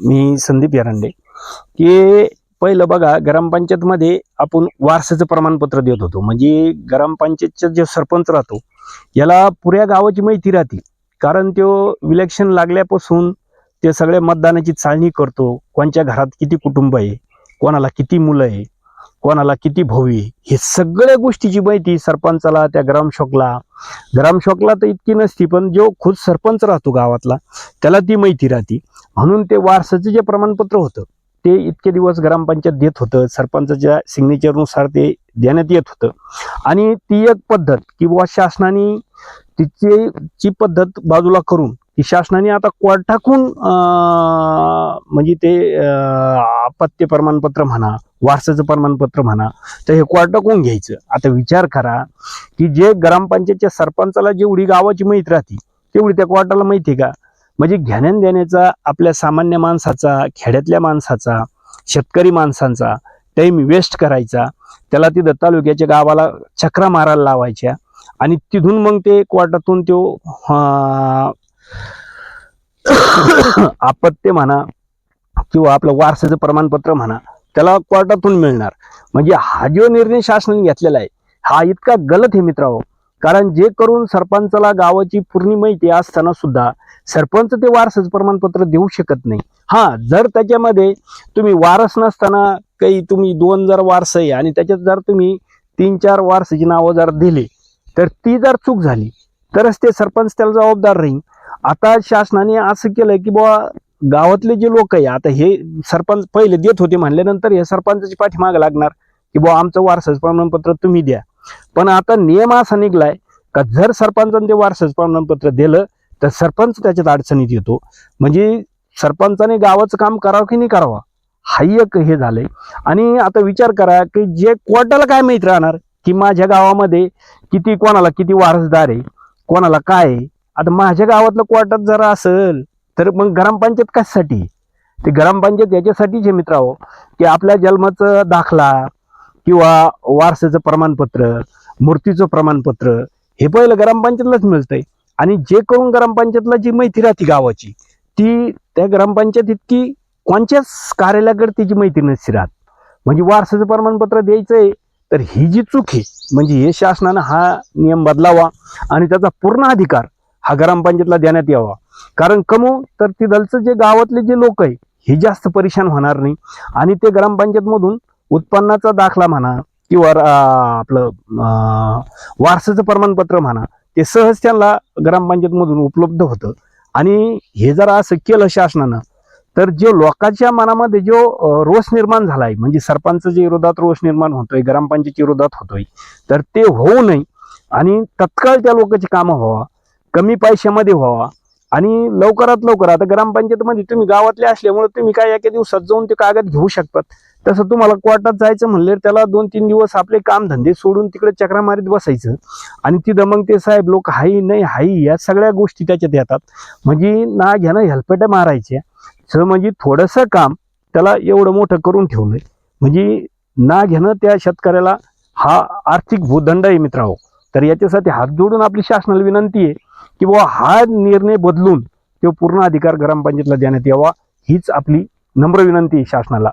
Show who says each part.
Speaker 1: मी संदीप एरंडे की पहिलं बघा ग्रामपंचायतमध्ये आपण वारसाचं प्रमाणपत्र देत होतो. म्हणजे ग्रामपंचायतचा जे सरपंच राहतो याला पुऱ्या गावाची माहिती राहते. कारण तो इलेक्शन लागल्यापासून ते सगळ्या मतदानाची चाळणी करतो. कोणच्या घरात किती कुटुंब आहे कोणाला किती मुलं आहे कोणाला किती भोवी. हे सगळ्या गोष्टीची माहिती सरपंचाला त्या ग्रामशोकला ग्रामशोकला तर इतकी नसती पण जो खुद सरपंच राहतो गावातला त्याला ती माहिती राहते. म्हणून ते वारसाचं जे प्रमाणपत्र होतं ते इतके दिवस ग्रामपंचायत देत होतं. सरपंचाच्या सिग्नेचरनुसार ते देण्यात येत होतं. आणि ती एक पद्धत किंवा शासनाने तिची ची पद्धत बाजूला करून की शासनाने आता क्वाड टाकून म्हणजे ते आपत्य प्रमाणपत्र म्हणा वारसाचं प्रमाणपत्र म्हणा तर हे कोर्टाकून घ्यायचं. आता विचार करा की जे ग्रामपंचायतच्या सरपंचाला जेवढी गावाची माहीत राहते तेवढी त्या कोर्टाला माहिती आहे का? म्हणजे घेण्यान देण्याचा आपल्या सामान्य माणसाचा खेड्यातल्या माणसाचा शेतकरी माणसांचा टाईम वेस्ट करायचा. त्याला तिथं तालुक्याच्या गावाला चक्रा मारायला लावायच्या. आणि तिथून मग ते क्वाटातून तो अं, आपत्य म्हणा किंवा आपलं वारसाचं प्रमाणपत्र म्हणा त्याला कोर्टातून मिळणार. म्हणजे हा जो निर्णय शासनाने घेतलेला आहे हा इतका गलत आहे मित्रांनो. कारण जे करून सरपंचाला गावाची पूर्ण माहिती असताना सुद्धा सरपंच ते वारसाचं प्रमाणपत्र देऊ शकत नाही. हा जर त्याच्यामध्ये तुम्ही वारस नसताना काही तुम्ही दोन जर वारस आहे आणि त्याच्यात जर तुम्ही तीन चार वारसाची नावं जर दिली तर ती जर चूक झाली तरच ते सरपंच त्याला जबाबदार राहील. आता शासनाने असं केलं की बुवा गावातले जे लोक आहे आता हे सरपंच पहिले देत होते म्हणल्यानंतर हे सरपंचाची पाठीमाग लागणार. की बुवा आमचं वारसाचं प्रमाणपत्र तुम्ही द्या. पण आता नियम असा निघलाय का जर सरपंचाने ते वारसाचं प्रमाणपत्र दिलं तर सरपंच त्याच्यात अडचणीत येतो. म्हणजे सरपंचाने गावाचं काम करावं की नाही करावं? हाही एक हे झालंय. आणि आता विचार करा की जे कोर्टाला काय माहीत राहणार? की माझ्या गावामध्ये किती कोणाला किती वारसदार आहे कोणाला काय आहे? आता माझ्या गावातलं क्वार्टर जर असेल तर मग ग्रामपंचायत कशासाठी? ते ग्रामपंचायत याच्यासाठीच आहे मित्रांनो की आपल्या जन्माचं दाखला किंवा वारसाचं प्रमाणपत्र मूर्तीचं प्रमाणपत्र हे पहिलं ग्रामपंचायतलाच मिळतंय. आणि जे करून ग्रामपंचायतला जी माहिती राहते गावाची ती त्या ग्रामपंचायत इतकी कोणत्याच कार्यालयाकडे त्याची माहिती नसते राहत. म्हणजे वारसाचं प्रमाणपत्र द्यायचंय तर ही जी चूक आहे म्हणजे हे शासनानं हा नियम बदलावा आणि त्याचा पूर्ण अधिकार हा ग्रामपंचायतला देण्यात यावा. कारण कमू तर तिथलचं जे गावातले जे लोक आहे हे जास्त परेशान होणार नाही. आणि ते ग्रामपंचायतमधून उत्पन्नाचा दाखला म्हणा किंवा आपलं वारसाचं प्रमाणपत्र म्हणा ते सहज त्यांना ग्रामपंचायतमधून उपलब्ध होतं. आणि हे जर असं केलं शासनानं तर जे लोकांच्या मनामध्ये जो रोष निर्माण झालाय म्हणजे सरपंचच्या विरोधात रोष निर्माण होतोय ग्रामपंचायतीच्या विरोधात होतोय तर ते होऊ नये. आणि तत्काळ त्या लोकांची कामं व्हावा. कमी पैशामध्ये व्हावा. आणि लवकरात लवकर आता ग्रामपंचायतमध्ये तुम्ही गावातले असल्यामुळे तुम्ही काय एका दिवसात जाऊन ते कागद घेऊ शकतात. तसं तुम्हाला कोर्टात जायचं म्हणलं त्याला दोन तीन दिवस आपले कामधंदे सोडून तिकडे चक्रा मारीत बसायचं. आणि तिथं मग ते साहेब लोक हाई नाही हाई या सगळ्या गोष्टी त्याच्यात येतात. म्हणजे ना घेणं हेल्पेट्या मारायच्या सर म्हणजे थोडंसं काम त्याला एवढं मोठं करून ठेवलंय. म्हणजे ना घेणं त्या शेतकऱ्याला हा आर्थिक भूदंड आहे मित्रांनो. तर याच्यासाठी हात जोडून आपली शासनाला विनंती आहे की बाबा हा निर्णय बदलून तो पूर्ण अधिकार ग्रामपंचायतला देण्यात यावा हीच आपली नम्र विनंती शासनाला.